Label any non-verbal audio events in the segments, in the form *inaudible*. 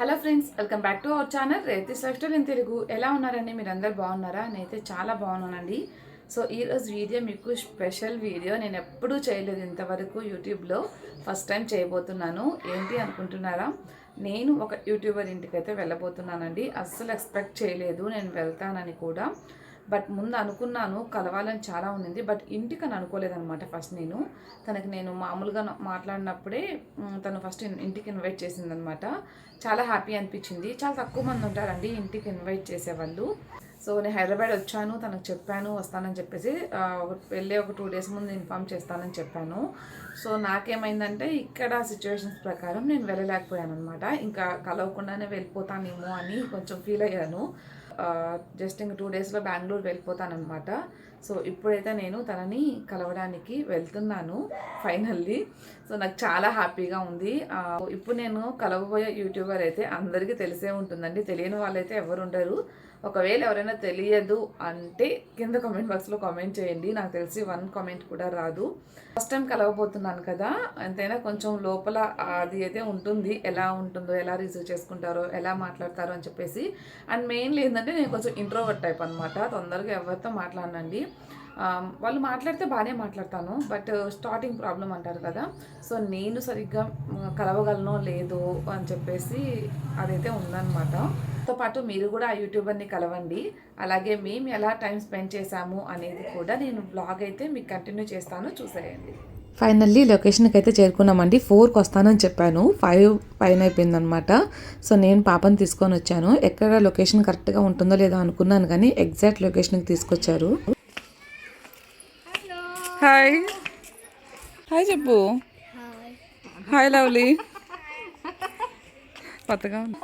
Hello friends welcome back to our channel రైతు lifestyle in Telugu. ఎలా ఉన్నారండి? మీరు అందరు బాగున్నారా? నేనైతే చాలా బాగున్నానండి. సో ఈరోజు వీడియో మీకు స్పెషల్ వీడియో. నేను ఎప్పుడూ చేయలేదు ఇంతవరకు యూట్యూబ్లో. ఫస్ట్ టైం చేయబోతున్నాను. ఏంటి అనుకుంటున్నారా? నేను ఒక యూట్యూబర్ ఇంటికి అయితే వెళ్ళబోతున్నానండి. అస్సలు ఎక్స్పెక్ట్ చేయలేదు. నేను వెళ్తానని కూడా. బట్ ముందు అనుకున్నాను కలవాలని చాలా ఉండింది. బట్ ఇంటికి అని అనుకోలేదనమాట ఫస్ట్ నేను. తనకి నేను మామూలుగా మాట్లాడినప్పుడే తను ఫస్ట్ ఇంటికి ఇన్వైట్ చేసిందనమాట చాలా హ్యాపీ అనిపించింది. చాలా తక్కువ మంది ఉంటారండి ఇంటికి ఇన్వైట్ చేసేవాళ్ళు. సో నేను హైదరాబాద్ వచ్చాను తనకు చెప్పాను వస్తానని చెప్పేసి వెళ్ళే ఒక టూ డేస్ ముందు ఇన్ఫామ్ చేస్తానని చెప్పాను. సో నాకేమైందంటే ఇక్కడ సిచ్యువేషన్స్ ప్రకారం నేను వెళ్ళలేకపోయాను అనమాట ఇంకా కలవకుండానే వెళ్ళిపోతానేమో అని కొంచెం ఫీల్ అయ్యాను. జస్ట్ ఇంక టూ డేస్లో బెంగళూరు వెళ్ళిపోతానమాట సో ఇప్పుడైతే నేను తనని కలవడానికి వెళ్తున్నాను ఫైనల్లీ సో నాకు చాలా హ్యాపీగా ఉంది. ఇప్పుడు నేను కలవబోయే యూట్యూబర్ అయితే అందరికీ తెలిసే ఉంటుందండి. తెలియని వాళ్ళైతే ఎవరు ఉండరు. ఒకవేళ ఎవరైనా తెలియదు అంటే కింద కామెంట్ బాక్స్లో కామెంట్ చేయండి. నాకు తెలిసి వన్ కామెంట్ కూడా రాదు. ఫస్ట్ టైం కలవబోతున్నాను కదా ఎంతైనా కొంచెం లోపల అది అయితే ఉంటుంది. ఎలా ఉంటుందో ఎలా రిసీవ్ చేసుకుంటారో ఎలా మాట్లాడతారో అని చెప్పేసి. అండ్ మెయిన్లీ ఏంటంటే నేను కొంచెం ఇంట్రోవర్ట్ టైప్ అనమాట తొందరగా ఎవరితో మాట్లాడనండి. వాళ్ళు మాట్లాడితే బాగానే మాట్లాడతాను. బట్ స్టార్టింగ్ ప్రాబ్లం అంటారు కదా. సో నేను సరిగ్గా కలవగలనో లేదో అని చెప్పేసి అదైతే ఉందన్నమాట. తో పాటు మీరు కూడా ఆ యూట్యూబర్ని కలవండి. అలాగే మేము ఎలా టైం స్పెండ్ చేశాము అనేది కూడా నేను బ్లాగ్ అయితే మీకు కంటిన్యూ చేస్తాను. చూసేయండి. ఫైనల్లీ లొకేషన్కి అయితే చేరుకున్నామండి. ఫోర్కి వస్తానని చెప్పాను. ఫైవ్ పైన అయిపోయిందనమాట సో నేను పాపని తీసుకొని వచ్చాను. ఎక్కడ లొకేషన్ కరెక్ట్గా ఉంటుందో లేదో అనుకున్నాను కానీ ఎగ్జాక్ట్ లొకేషన్కి తీసుకొచ్చారు. హాయ్ హాయ్ చెప్పు హాయ్ లవ్లీ కొత్తగా ఉంది.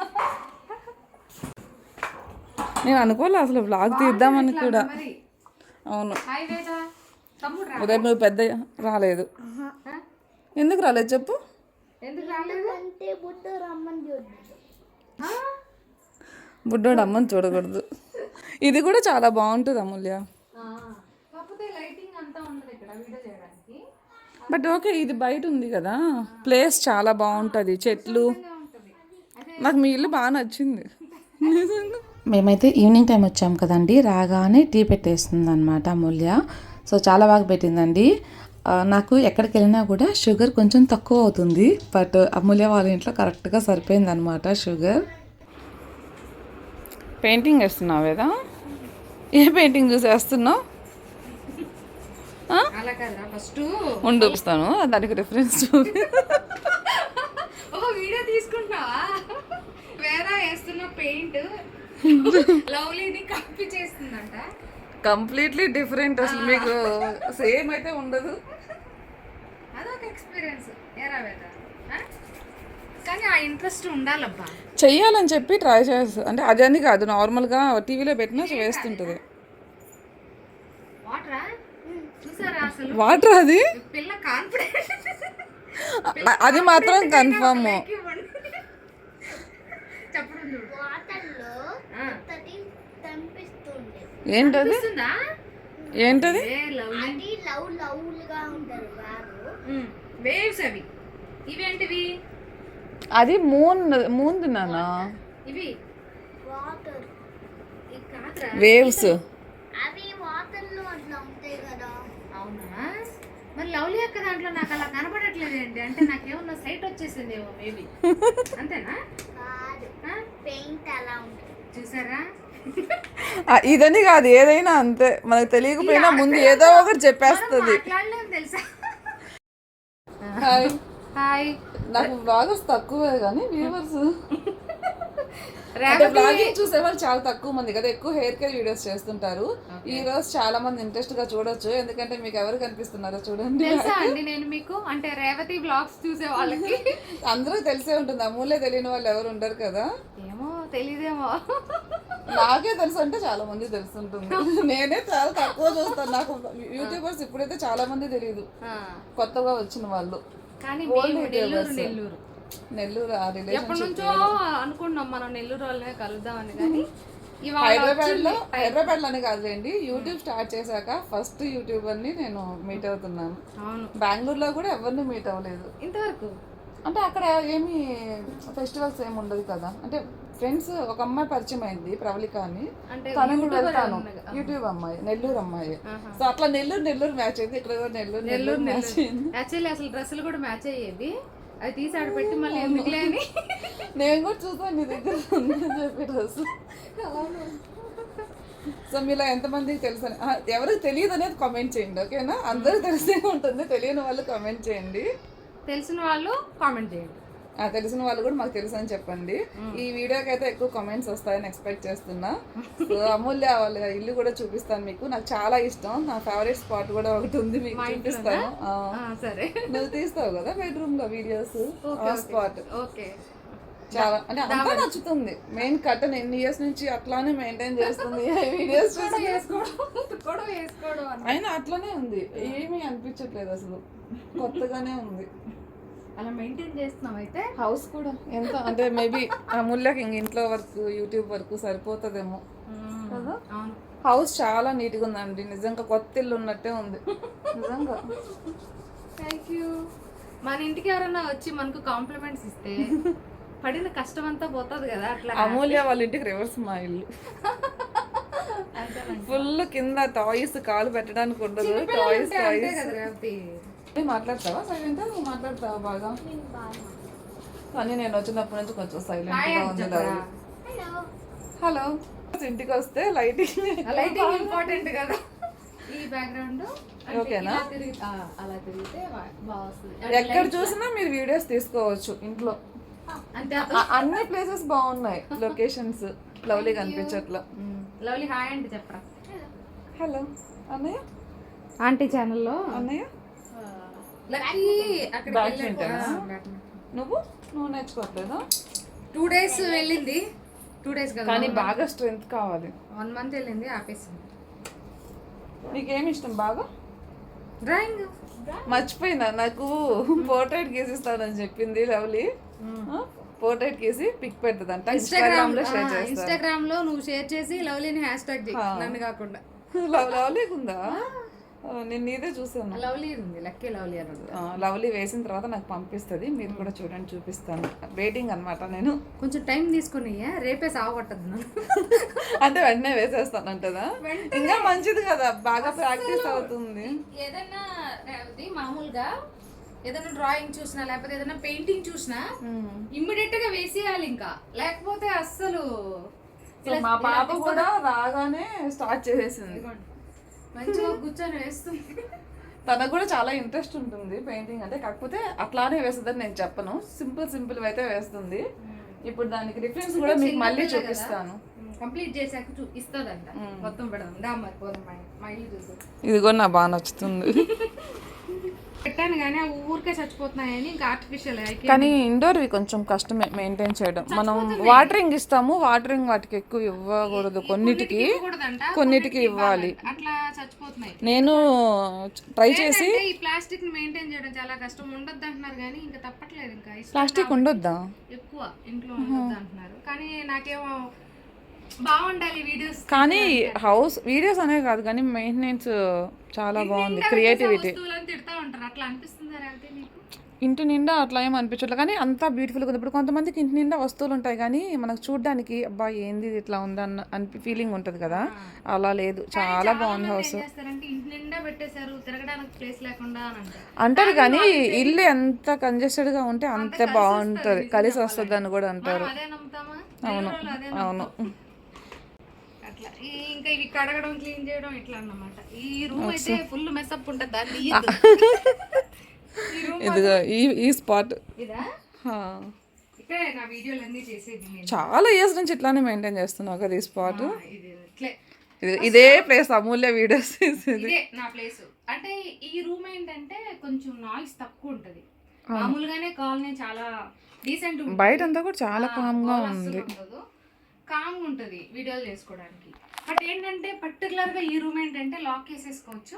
నేను అనుకోలే అసలు బ్లాగ్ తీద్దామని కూడా. అవును. ఉదయం నువ్వు పెద్ద రాలేదు. ఎందుకు రాలేదు చెప్పు? బుడ్డోడు అమ్మని చూడకూడదు. ఇది కూడా చాలా బాగుంటుంది అమూల్య. బట్ ఓకే ఇది బయట ఉంది కదా. ప్లేస్ చాలా బాగుంటుంది చెట్లు. నాకు మీ ఇల్లు బాగా నచ్చింది. నిజంగా. మేమైతే ఈవినింగ్ టైం వచ్చాం కదండి. రాగానే టీ పెట్టేస్తుంది అనమాట అమూల్య. సో చాలా బాగా పెట్టిందండి. నాకు ఎక్కడికి వెళ్ళినా కూడా షుగర్ కొంచెం తక్కువ అవుతుంది. బట్ అమూల్య వాళ్ళ ఇంట్లో కరెక్ట్గా సరిపోయింది అనమాట షుగర్. పెయింటింగ్ వేస్తున్నావు కదా ఏ పెయింటింగ్ చూసి వేస్తున్నావు ఫస్ట్ ఉండు దానికి రిఫరెన్స్ వీడియో తీసుకుంటున్నావా? వేరే వేస్తున్న పెయింట్. లవ్లీని కాపీ చేస్తుందంట. కంప్లీట్లీ డిఫరెంట్ అసలు మీకు సేమ్ అయితే ఉండదు. అదొక ఎక్స్పీరియన్స్. ఏరా వేద ఆ? కానీ ఆ ఇంట్రెస్ట్ ఉండాలబ్బా. చెయ్యాలని చెప్పి ట్రై చేస్తా. అంటే అదని కాదు నార్మల్గా టీవీలో పెట్టినా వేస్తుంటుంది వాటరా? చూసారా అసలు? వాటర్ అది? పిల్ల కాన్ఫిడెంట్ అది మాత్రం కన్ఫర్మ్ చెప్పడం చూడు. ఏంటది? ఏంటది? A lovely. అది లవ్ లవ్లుగా ఉంటారు వారు. వేవ్స్ అవి. ఇవేంటివి? అది మూన్ మూన్ తిన్నానా? ఇవి. వాటర్. వేవ్స్. అవి వాటర్లో అట్లా ఉంటాయి కదా. అవునా? మరి లవ్లీ అక్క దాంట్లో నాకు అలా కనపడట్లేదు ఏంటి? అంటే నాకేమన్నా సైట్ వచ్చేసిందేమో మేబీ. *laughs* అంతేనా? పెయింట్ అలా ఉంటుంది. చూసారా? ఇదని కాదు ఏదైనా అంతే. మనకు తెలియకపోయినా ముందు ఏదో ఒకటి చెప్పేస్తుంది. హాయ్. హాయ్. నాకు బ్లాగర్స్ తక్కువే కానీ వ్యూవర్స్. అంటే బ్లాగింగ్ చూసే వాళ్ళు చాలా తక్కువ మంది కదా ఎక్కువ హెయిర్ కేర్ వీడియోస్ చేస్తుంటారు. ఈ రోజు చాలా మంది ఇంట్రెస్ట్గా చూడొచ్చు. ఎందుకంటే మీకు ఎవరు కనిపిస్తున్నారో చూడండి తెలుసా అండి నేను మీకు? అంటే రేవతి బ్లాగ్స్ చూసే వాళ్ళకి. *laughs* అందరూ తెలిసే ఉంటుంది. అమూల్య తెలియని వాళ్ళు ఎవరు ఉండరు కదా. ఏమో తెలీదేమో. నాకే తెలుసు అంటే చాలా మంది తెలుసుంటుంది. నేనే చాలా తక్కువ చూస్తాను. నాకు యూట్యూబర్స్ ఇప్పుడైతే చాలా మంది తెలియదు కొత్తగా వచ్చిన వాళ్ళు. కానీ నెల్లూరు. నెల్లూరు. ఆ ఎప్పటి నుంచో అనుకున్నాం మనం నెల్లూరు వాళ్ళనే కలుద్దామని కానీ హైదరాబాద్లో హైదరాబాద్లోనే కాదులేండి యూట్యూబ్ స్టార్ట్ చేశాక ఫస్ట్ యూట్యూబర్ని నేను మీట్ అవుతున్నాను. బెంగళూరులో కూడా ఎవరిని మీట్ అవ్వలేదు. ఇంతవరకు? అంటే అక్కడ ఏమి ఫెస్టివల్స్ ఏమి ఉండదు కదా. అంటే ఫ్రెండ్స్ ఒక అమ్మాయి పరిచయం అయింది ప్రవళిక అని తనని YouTuber వెళ్తాను. యూట్యూబ్ అమ్మాయి నెల్లూరు అమ్మాయి. సో అట్లా నెల్లూరు నెల్లూరు మ్యాచ్ అయింది. ఇక్కడ కూడా నెల్లూరు నెల్లూరు మ్యాచ్ అయింది. యాక్చువల్లీ అసలు డ్రెస్సులు కూడా మ్యాచ్ అయ్యేవి అది తీసి ఆడ పెట్టి మళ్ళీ ఎందుకులే అని నేను కూడా చూసాను నీ దగ్గర ఉందని చెప్పి డ్రెస్ సో మీలో ఎంతమందికి తెలుసు? ఎవరికి తెలియదు అనేది కామెంట్ చేయండి ఓకేనా? అందరూ తెలిసే ఉంటుంది తెలియని వాళ్ళు కామెంట్ చేయండి. తెలిసిన వాళ్ళు కామెంట్ చేయండి. తెలిసిన వాళ్ళు కూడా మాకు తెలుసు అని చెప్పండి. ఈ వీడియోకి అయితే ఎక్కువ కామెంట్స్ వస్తాయని ఎక్స్పెక్ట్ చేస్తున్నా. సో అమూల్య వాళ్ళ ఇల్లు కూడా చూపిస్తాను మీకు. నాకు చాలా ఇష్టం. నా ఫేవరెట్ స్పాట్ కూడా ఒకటి ఉంది మీకు చూపిస్తాను. సరే. నువ్వు తీస్తావు కదా బెడ్రూమ్లో వీడియోస్ స్పాట్ ఓకే. చాలా అంటే అంతా నచ్చుతుంది. మెయిన్ కట్టన్ ఎన్ని ఇయర్స్ నుంచి అట్లానే మెయింటైన్ చేస్తుంది *laughs* వీడియోస్ అయినా అట్లానే ఉంది. ఏమీ అనిపించట్లేదు అసలు. కొత్తగానే ఉంది. అలా మెయింటైన్ చేస్తున్నాం అయితే హౌస్ కూడా ఎంత అంటే మేబీ అమూల్యకి ఇంక ఇంట్లో వర్క్ యూట్యూబ్ వర్క్ సరిపోతుందేమో. కదా? హౌస్ చాలా నీట్గా ఉందండి. నిజంగా కొత్త ఇల్లు ఉన్నట్టే ఉంది. నిజంగా. Thank you. మన ఇంటికి ఎవరైనా వచ్చి మనకు కాంప్లిమెంట్స్ ఇస్తే పడిన కష్టం అంతా పోతుంది కదా అట్లా అమూల్య వాళ్ళ ఇంటికి రివర్స్ మా ఇల్లు. ఫుల్ కింద టాయ్స్ కాలు పెట్టడానికి ఉండదు. Toys toys. నువ్వు మాట్లాడతావా? సైలెంట్? నువ్వు మాట్లాడతావా బాగా? నేను కానీ నేను వచ్చినప్పటి నుంచి కొంచెం సైలెంట్ హాయ్గా అని ఉంది? హలో. హలో ఇంటికి వస్తే లైటింగ్ లైటింగ్ ఇంపార్టెంట్ కదా. ఈ బ్యాక్గ్రౌండ్ ఓకేనా? అలా తిరిగితే ఎక్కడ చూసినా మీరు వీడియోస్ తీసుకోవచ్చు ఇంట్లో. అన్ని ప్లేసెస్ బాగున్నాయి లొకేషన్స్ లవ్లీ కనిపించట్లా. లవ్లీ హాయ్ అంటే చెప్పరా? హలో అన్నయ్య? ఆంటీ ఛానల్లో అన్నయ్య? నువ్వు? నువ్వు నేర్చుకోవట్లేదా? టూ డేస్ వెళ్ళింది. టూ డేస్ కానీ బాగా స్ట్రెంగ్త్ కావాలి. వన్ మంత్ వెళ్ళింది ఆపేసింది. నీకేమి ఇష్టం బాగా? డ్రాయింగ్. మర్చిపోయినా నాకు పోర్ట్రేట్ గీసిస్తానని చెప్పింది లవ్లీ. పోర్ట్రేట్ గీసి పిక్ పెడుతుందంట. ఇన్స్టాగ్రామ్లో షేర్ చేస్తాను. ఇన్స్టాగ్రామ్లో నువ్వు షేర్ చేసి లవ్లీని హ్యాష్ ట్యాగ్ నన్ను కాకుండా. లవ్ లవ్లీ ఉందా నేను నీదే చూసాను లవ్లీ ఉంది లక్కీ లవ్లీ అని లవ్లీ వేసిన తర్వాత నాకు పంపిస్తుంది మీరు కూడా చూడండి చూపిస్తాను. వెయిటింగ్ అనమాట నేను. కొంచెం టైం తీసుకుని రేపే సాగొట్టదు అంటే వెంటనే వేసేస్తాను అంటదా ఇంకా మంచిది కదా బాగా ప్రాక్టీస్ అవుతుంది. ఏదైనా మామూలుగా ఏదైనా డ్రాయింగ్ చూసినా లేకపోతే ఏదైనా పెయింటింగ్ చూసినా ఇమ్మీడియట్గా వేసేయాలి ఇంకా. లేకపోతే అస్సలు మా పాప కూడా రాగానే స్టార్ట్ చేసేసింది. మంచిగా కూర్చొని వేస్తుంది. తనకు కూడా చాలా ఇంట్రెస్ట్ ఉంటుంది పెయింటింగ్ అంటే కాకపోతే అట్లానే వేస్తుందని నేను చెప్పను. సింపుల్ సింపుల్ అయితే వేస్తుంది. ఇప్పుడు దానికి రిఫరెన్స్ కూడా మీకు మళ్ళీ చూపిస్తాను. కంప్లీట్ చేశాక చూ ఇస్తుందంట. మొత్తం పెడదాం. దా మరి పోదాం చూద్దాం. ఇది కూడా నాకు బాగా నచ్చుతుంది. *laughs* పెట్టాను కానీ అవి ఊరికే చచ్చిపోతున్నాయని ఇంకా ఆర్టిఫిషియల్ కానీ ఇండోర్వి కొంచెం కష్టమే మెయింటైన్ చేయడం. మనం వాటరింగ్ ఇస్తాము వాటరింగ్ వాటికి ఎక్కువ ఇవ్వకూడదు. కొన్నిటికి కొన్నిటికి ఇవ్వాలి. అట్లా చచ్చిపోతున్నాయి. నేను ట్రై చేసి ఈ ప్లాస్టిక్ మెయింటైన్ చేయడం చాలా కష్టం. ఉండొద్దు అంటున్నారు కానీ ఇంకా తప్పట్లేదు ఇంకా. ప్లాస్టిక్ ఉండొద్దా? ఎక్కువ ఇంట్లో ఉండొద్దు అంటున్నారు. కానీ నాకేమో బాగుండాలి వీడియోస్. కానీ హౌస్ వీడియోస్ అనేవి కాదు కానీ మెయింటెనెన్స్ చాలా బాగుంది. క్రియేటివిటీ వస్తువులని తిడతా ఉంటారు. అట్లా అనిపిస్తుందా అంటే నీకు ఇంటి నిండా అట్లా ఏం అనిపించట్లేదు. కానీ అంతా బ్యూటిఫుల్గా ఉంది. ఇప్పుడు కొంతమందికి ఇంటి నిండా వస్తువులు ఉంటాయి కానీ మనకు చూడడానికి అబ్బా ఏంది ఇట్లా ఉంది అన్న అనిపి ఫీలింగ్ ఉంటుంది కదా. అలా లేదు. చాలా బాగుంది హౌస్ అని అంటారు. కానీ ఇల్లు ఎంత congested గా ఉంటే అంతే బాగుంటుంది. కలిసి వస్తుంది అని కూడా అంటారు. అవును. అవును. ఇంకా ఇవి కడగడం క్లీన్ చేయడం ఇట్లా అన్నమాట. ఈ రూమ్ అయితే ఫుల్ మెస్అప్ ఉంటుంది దాన్ని ఇదిగో ఈ ఈ స్పాట్ ఇదా? ఇక్కడే నా వీడియోలు అన్నీ చేసేది చాలా ఇయర్స్ నుంచి ఇట్లానే మెయింటైన్ చేస్తున్నావు కదా ఈ స్పాట్ ఇది ఇట్లే ఇది ఇదే ప్లేస్ అమూల్య వీడియోస్ ఇదే నా ప్లేస్ అంటే ఈ రూమ్ ఏంటంటే కొంచెం నాయిస్ తక్కువ ఉంటది. మామూలుగానే కాలనీ చాలా డీసెంట్ బయట అంతా కూడా చాలా కామ్గా ఉంది. కామ్ ఉంటది వీడియోలు చేసుకోవడానికి. బట్ ఏంటంటే పర్టికులర్గా ఈ రూమ్ ఏంటంటే లాక్ వేసేసుకోవచ్చు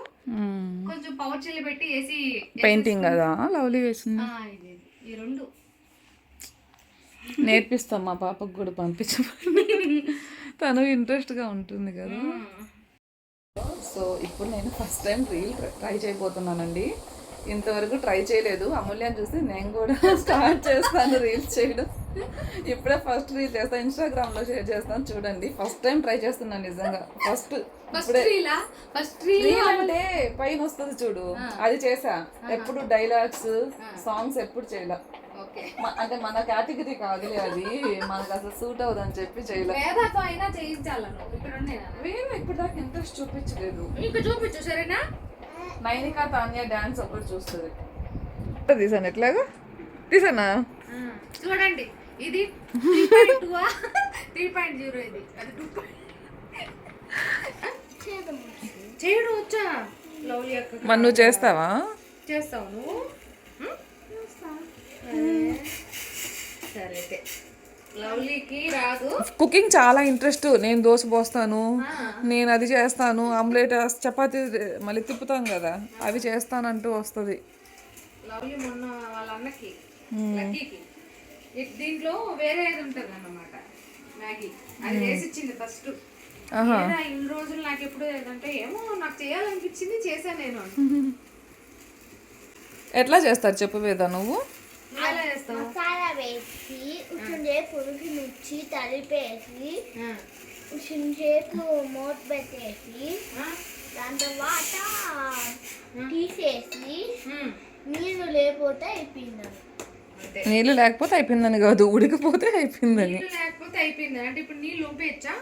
కొంచెం పవర్ చిల్లి పెట్టి ఏసీ పెయింటింగ్ కదా? లవ్లీ వేసింది. ఈ రెండు. నేర్పిస్తాం మా పాపకు కూడా పంపించమని. తను ఇంట్రెస్ట్గా ఉంటుంది కదా. సో ఇప్పుడు నేను ఫస్ట్ టైం రీల్ ట్రై చేయబోతున్నానండి. ఇంతవరకు ట్రై చేయలేదు. అమూల్యాన్ని చూసి నేను కూడా *laughs* స్టార్ట్ చేస్తాను రీల్స్ చేయడం. ఇప్పుడే ఫస్ట్ రీల్ చేస్తాను ఇన్స్టాగ్రామ్లో షేర్ చేస్తాను చూడండి. ఫస్ట్ టైం ట్రై చేస్తున్నాను నిజంగా. ఫస్ట్ ఫస్ట్ రీలా అంటే పైన వస్తుంది చూడు. అది చేసా. ఎప్పుడు డైలాగ్స్ సాంగ్స్ ఎప్పుడు చేయలే. అంటే మన కేటగిరీ కాదులే అది. మనకు అసలు సూట్ అవుదని చెప్పి చేయలే. వేదాతో అయినా చేయించాలను ఇక్కడ ఉండేనా వేరే ఇప్పుడు దాకా ఇంట్రెస్ట్ చూపించలేదు. చూపించు సరేనా? నైనికా తాన్య డాన్స్ ఒకటి చూస్తుంది. తీసాను ఎట్లాగా? తీసానా? చూడండి. ఇది త్రీ పాయింట్ పాయింట్ జీరో ఇది. అది టూ చేయడం వచ్చా? లవ్లీ అక్క మరి నువ్వు చేస్తావా? చేస్తావు నువ్వు? సరే. అయితే లవ్లీకి రాదు. కుకింగ్ చాలా ఇంట్రెస్ట్. నేను దోశ పోస్తాను నేను అది చేస్తాను ఆమ్లెట్ చపాతీ మళ్ళీ తిప్పుతాను కదా అవి చేస్తానంటూ వస్తుంది. లవ్లీ మొన్న వాళ్ళ అన్నకి లక్కీకి. దీంట్లో వేరే ఏది ఉంటుంది అన్నమాట మ్యాగీ. అది వేసి ఇచ్చింది ఫస్ట్. ఇన్ని రోజులు నాకు ఎప్పుడు ఏదంటే ఏమో నాకు చేయాలనిపించింది చేశాను నేను. ఎట్లా చేస్తారు చెప్పు వేదా నువ్వు? మసాలా వేసి కొంచెంసేపు ఉడికి మిర్చి తలిపేసి ఆ, కొంచెంసేపు మూత పెట్టేసి ఆ, దాని తర్వాత తీసేసి. నీళ్ళు లేకపోతే అయిపోయింది నీళ్ళు లేకపోతే అయిపోయిందని కాదు ఉడికిపోతే అయిపోయిందని. లేకపోతే అయిపోయింది. అంటే ఇప్పుడు నీళ్ళు ఉంపేయచ్చా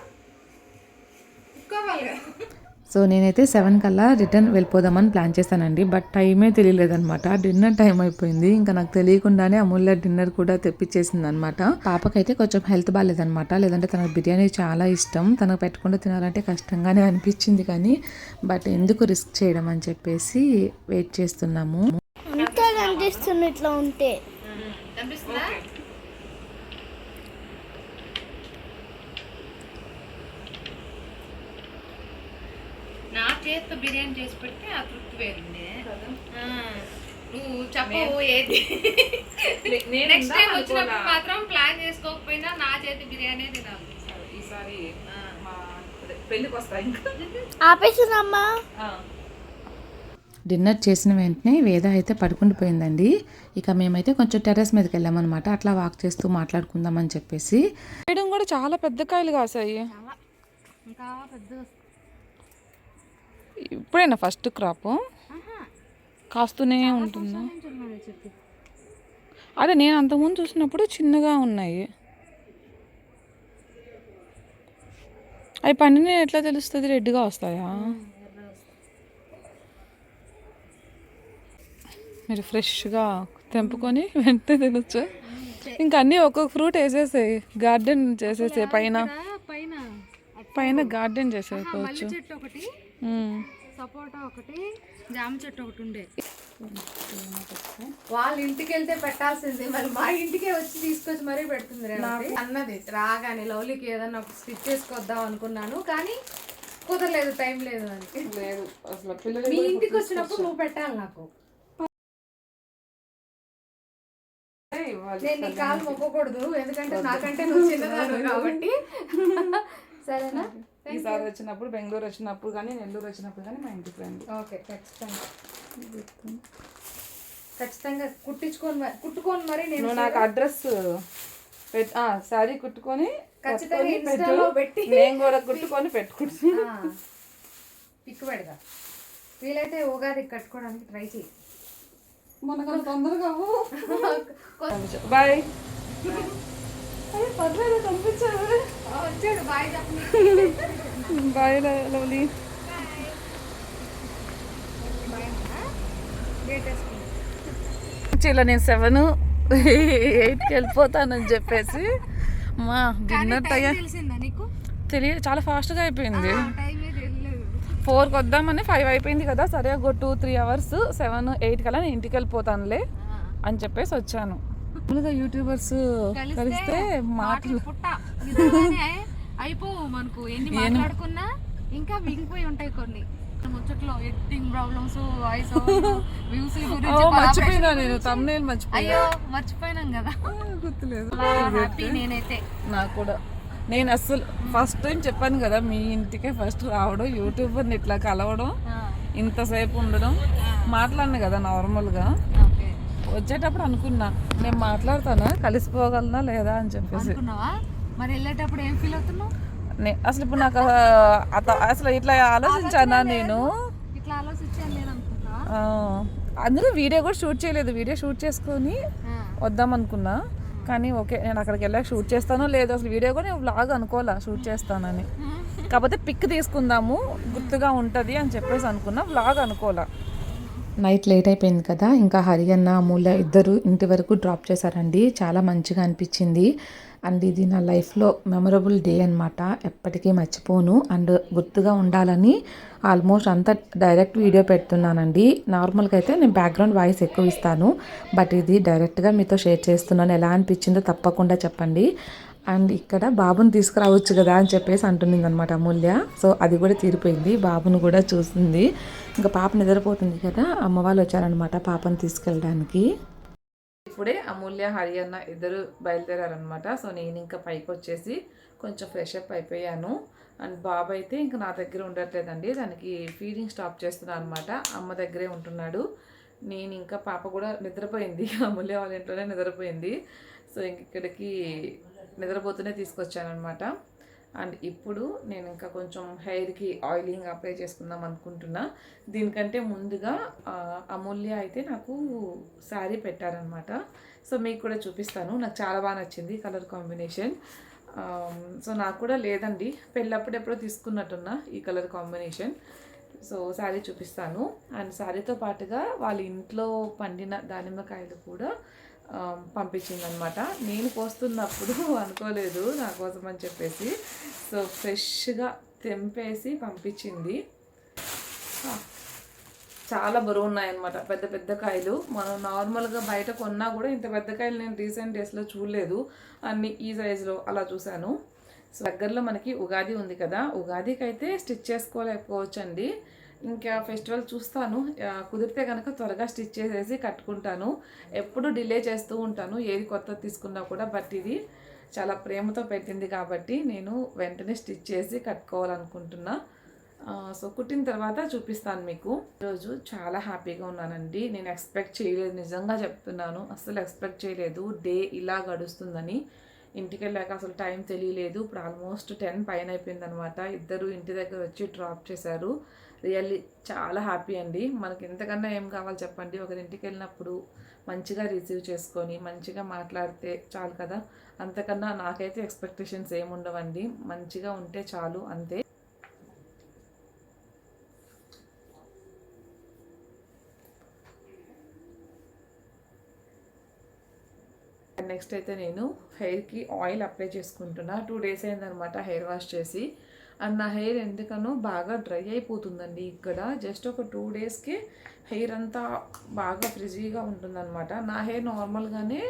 సో నేనైతే సెవెన్ కల్లా రిటర్న్ వెళ్ళిపోదామని ప్లాన్ చేశానండి బట్ టైమే తెలియలేదనమాట డిన్నర్ టైం అయిపోయింది. ఇంకా నాకు తెలియకుండానే అమూల్య డిన్నర్ కూడా తెప్పించేసింది అనమాట పాపకైతే కొంచెం హెల్త్ బాగాలేదనమాట లేదంటే తనకు బిర్యానీ చాలా ఇష్టం. తనకు పెట్టకుండా తినాలంటే కష్టంగానే అనిపించింది కానీ బట్ ఎందుకు రిస్క్ చేయడం అని చెప్పేసి వెయిట్ చేస్తున్నాము. ఇట్లా ఉంటే? కనిపిస్తుందా? నా చేతితో బిర్యానీ చేసి పెడితే ఆ తృప్తి వేరుంది ఆ, నువ్వు చెప్పవు ఏది? నెక్స్ట్ టైం వచ్చినప్పుడు మాత్రం ప్లాన్ చేసుకోకపోయినా నా చేతి బిర్యానీ తినాలి. ఈసారి మా పెళ్ళికి వస్తాయి ఆపేసిందమ్మా డిన్నర్ చేసిన వెంటనే వేద అయితే పడుకుండిపోయిందండి. ఇక మేమైతే కొంచెం టెర్రస్ మీదకి వెళ్ళామన్నమాట. అట్లా వాక్ చేస్తూ మాట్లాడుకుందాం అని చెప్పేసి. వేయడం కూడా చాలా పెద్ద కాయలు కాసాయి. ఇప్పుడైనా ఫస్ట్ క్రాప్? కాస్తూనే ఉంటుందా? అదే నేను అంతకుముందు చూసినప్పుడు చిన్నగా ఉన్నాయి. అవి పండిన ఎట్లా తెలుస్తుంది? రెడ్గా వస్తాయా? మీరు ఫ్రెష్గా తెంపుకొని వెంటనే తినొచ్చు. ఇంకా అన్నీ ఒక్కొక్క ఫ్రూట్ వేసేసాయి గార్డెన్ చేసేసాయి పైన. పైన పైన గార్డెన్ చేసేసుకోవచ్చు. సపోటా ఒకటి జామ చెట్టు ఒకటి ఉండే. వాళ్ళ ఇంటికి వెళ్తే పెట్టాల్సింది. మరి మా ఇంటికే వచ్చి తీసుకొచ్చి మరీ పెడుతుంది. అన్నది రాగానే లవ్లీకి ఏదన్నా ఒక స్టిచ్ చేసుకొద్దాం అనుకున్నాను కానీ కుదరలేదు టైం లేదు అని లేదు అసలు పిల్లలు మీ ఇంటికి వచ్చినప్పుడు నువ్వు పెట్టాలి నాకు. నేను నీ కాలు మొక్కకూడదు ఎందుకంటే నాకంటే నువ్వు చిన్నదాను కాబట్టి. సరేనా? ఈసారి వచ్చినప్పుడు బెంగళూరు వచ్చినప్పుడు కానీ నెల్లూరు వచ్చినప్పుడు కానీ మా ఇంటికి రండి. ఓకే ఖచ్చితంగా. ఖచ్చితంగా కుట్టించుకొని కుట్టుకొని మరి నేను నాకు అడ్రస్ శారీ కుట్టుకొని ఖచ్చితంగా పెట్టు. నేను కూడా కుట్టుకొని పెట్టుకుంటున్నా. ఆ, పిక్ పెడదా వీలైతే ఉగాది కట్టుకోవడానికి ట్రై చేయి మనకు తొందరగా బాయ్. పర్లేదు వచ్చాడు. Bye lovely. ఇలా నేను సెవెన్ ఎయిట్కి వెళ్ళిపోతానని చెప్పేసి. మా డిన్నర్ టైం తెలిసిందా నీకు? తెలియదు చాలా ఫాస్ట్గా అయిపోయింది. ఫోర్కి వద్దామని ఫైవ్ అయిపోయింది కదా సరే ఒక two three hours seven eight కల్లా నేను ఇంటికి వెళ్ళిపోతానులే అని చెప్పేసి వచ్చాను. మామూలుగా యూట్యూబర్స్ కలిస్తే మాటలు అయిపోవు మనకు ఎన్ని మాట్లాడుకున్నా ఇంకా మిగిలిపోయి ఉంటాయి కొన్ని. ముచ్చట్లో ఎడిటింగ్ ప్రాబ్లమ్స్ వాయిస్ వ్యూస్ గురించి మర్చిపోయినా నేను తమ్నేల్ మర్చిపోయా అయ్యో మర్చిపోయినాం కదా. గుర్తులేదు. హ్యాపీ నేనైతే. నాకు కూడా. నేను అస్సలు ఫస్ట్ టైం చెప్పాను కదా మీ ఇంటికే ఫస్ట్ రావడం యూట్యూబర్ని ఇట్లా కలవడం ఇంతసేపు ఉండడం మాట్లాడిన కదా నార్మల్గా వచ్చేటప్పుడు అనుకున్నా నేను మాట్లాడతానా? కలిసిపోగలనా లేదా? అని చెప్పేసి. మరి వెళ్ళేటప్పుడు ఏం ఫీల్ అవుతున్నావు? అసలు ఇప్పుడు నాకు అత- అసలు ఇట్లా ఆలోచించానా నేను? ఇట్లా ఆలోచించాను నేను అందులో వీడియో కూడా షూట్ చేయలేదు. వీడియో షూట్ చేసుకొని వద్దాం అనుకున్నా. కానీ ఓకే నేను అక్కడికి వెళ్ళాక షూట్ చేస్తానో లేదో అసలు వీడియో కూడా నేను బ్లాగ్ అనుకోలే షూట్ చేస్తానని. కాకపోతే పిక్ తీసుకుందాము గుర్తుగా ఉంటుంది అని చెప్పేసి అనుకున్నా బ్లాగ్ అనుకోలే నైట్ లేట్ అయిపోయింది కదా ఇంకా హరి అన్న అమూల్య ఇద్దరు ఇంటి వరకు డ్రాప్ చేశారండి. చాలా మంచిగా అనిపించింది. అండ్ ఇది నా లైఫ్లో మెమొరబుల్ డే అనమాట ఎప్పటికీ మర్చిపోను. అండ్ గుర్తుగా ఉండాలని ఆల్మోస్ట్ అంతా డైరెక్ట్ వీడియో పెడుతున్నానండి. నార్మల్గా అయితే నేను బ్యాక్గ్రౌండ్ వాయిస్ ఎక్కువ ఇస్తాను. బట్ ఇది డైరెక్ట్గా మీతో షేర్ చేస్తున్నాను. ఎలా అనిపించిందో తప్పకుండా చెప్పండి. అండ్ ఇక్కడ బాబుని తీసుకురావచ్చు కదా అని చెప్పేసి అంటుంది అనమాట అమూల్య. సో అది కూడా తీరిపోయింది. బాబును కూడా చూస్తుంది ఇంకా పాప నిద్రపోతుంది కదా. అమ్మ వాళ్ళు వచ్చారనమాట పాపను తీసుకెళ్ళడానికి. ఇప్పుడే అమూల్య హరియన్న ఇద్దరు బయలుదేరారనమాట సో నేను ఇంకా పైకి వచ్చేసి కొంచెం ఫ్రెష్ అప్ అయిపోయాను. అండ్ బాబు అయితే ఇంకా నా దగ్గర ఉండట్లేదండి. దానికి ఫీడింగ్ స్టాప్ చేస్తున్నాను అనమాట అమ్మ దగ్గరే ఉంటున్నాడు. నేను ఇంకా పాప కూడా నిద్రపోయింది. *laughs* అమూల్య వాళ్ళ ఇంట్లోనే నిద్రపోయింది. సో ఇంక ఇక్కడికి నిద్రపోతూనే తీసుకొచ్చానమాట అండ్ ఇప్పుడు నేను ఇంకా కొంచెం హెయిర్కి ఆయిలింగ్ అప్లై చేసుకుందాం అనుకుంటున్నా. దీనికంటే ముందుగా అమూల్య అయితే నాకు శారీ పెట్టారనమాట సో మీకు కూడా చూపిస్తాను. నాకు చాలా బాగా నచ్చింది కలర్ కాంబినేషన్. సో నాకు కూడా లేదండి. పెళ్ళప్పుడు ఎప్పుడో తీసుకున్నట్టున్నా ఈ కలర్ కాంబినేషన్. సో శారీ చూపిస్తాను. అండ్ శారీతో పాటుగా వాళ్ళ ఇంట్లో పండిన దానిమ్మకాయలు కూడా పంపించిందనమాట నేను పోస్తున్నప్పుడు *laughs* అనుకోలేదు నా కోసం అని చెప్పేసి. సో ఫ్రెష్గా తెంపేసి పంపించింది. చాలా బరువు ఉన్నాయన్నమాట. పెద్ద పెద్ద కాయలు. మనం నార్మల్గా బయట కొన్నా కూడా ఇంత పెద్ద కాయలు నేను రీసెంట్ డేస్లో చూడలేదు. అన్ని ఈ సైజులో అలా చూశాను. సో దగ్గరలో మనకి ఉగాది ఉంది కదా. ఉగాదికి అయితే స్టిచ్ చేసుకోలేకపోవచ్చు అండి ఇంకా ఫెస్టివల్ చూస్తాను. కుదిరితే కనుక త్వరగా స్టిచ్ చేసేసి కట్టుకుంటాను. ఎప్పుడు డిలే చేస్తూ ఉంటాను ఏది కొత్త తీసుకున్నా కూడా. బట్ ఇది చాలా ప్రేమతో పెట్టింది కాబట్టి నేను వెంటనే స్టిచ్ చేసి కట్టుకోవాలనుకుంటున్నా. సో కుట్టిన తర్వాత చూపిస్తాను మీకు. ఈరోజు చాలా హ్యాపీగా ఉన్నానండి. నేను ఎక్స్పెక్ట్ చేయలేదు. నిజంగా చెప్తున్నాను. అసలు ఎక్స్పెక్ట్ చేయలేదు. డే ఇలా గడుస్తుందని. ఇంటికి వెళ్ళాక అసలు టైం తెలియలేదు. ఇప్పుడు ఆల్మోస్ట్ టెన్ పైన అయిపోయింది అనమాట ఇద్దరు ఇంటి దగ్గర వచ్చి డ్రాప్ చేశారు. రియల్లీ చాలా హ్యాపీ అండి. మనకి ఇంతకన్నా ఏం కావాలి చెప్పండి? ఒకరింటికి వెళ్ళినప్పుడు మంచిగా రిసీవ్ చేసుకొని మంచిగా మాట్లాడితే చాలు కదా. అంతకన్నా నాకైతే ఎక్స్పెక్టేషన్స్ ఏముండవండి మంచిగా ఉంటే చాలు అంతే. నెక్స్ట్ అయితే నేను హెయిర్కి ఆయిల్ అప్లై చేసుకుంటున్నా. టూ డేస్ అయిందనమాట హెయిర్ వాష్ చేసి. అండ్ నా హెయిర్ ఎందుకనో బాగా డ్రై అయిపోతుందండి ఇక్కడ. జస్ట్ ఒక టూ డేస్కి హెయిర్ అంతా బాగా ఫ్రిజీగా ఉంటుందన్నమాట. నా హెయిర్ నార్మల్గానే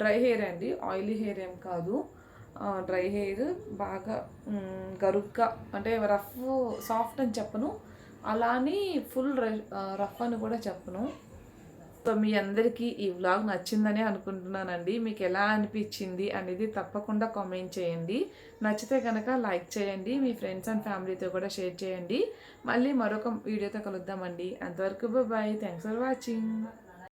డ్రై హెయిర్ అండి. ఆయిలీ హెయిర్ ఏం కాదు. డ్రై హెయిర్ బాగా గరుగ్గా అంటే రఫ్ సాఫ్ట్ అని చెప్పను. అలానే ఫుల్ రఫ్ అని కూడా చెప్పను. సో మీ అందరికీ ఈ వ్లాగ్ నచ్చిందని అనుకుంటున్నానండి. మీకు ఎలా అనిపించింది అనేది తప్పకుండా కామెంట్ చేయండి. నచ్చితే కనుక లైక్ చేయండి మీ ఫ్రెండ్స్ అండ్ ఫ్యామిలీతో కూడా షేర్ చేయండి. మళ్ళీ మరొక వీడియోతో కలుద్దామండి. అంతవరకు బాయ్ థ్యాంక్స్ ఫర్ వాచింగ్.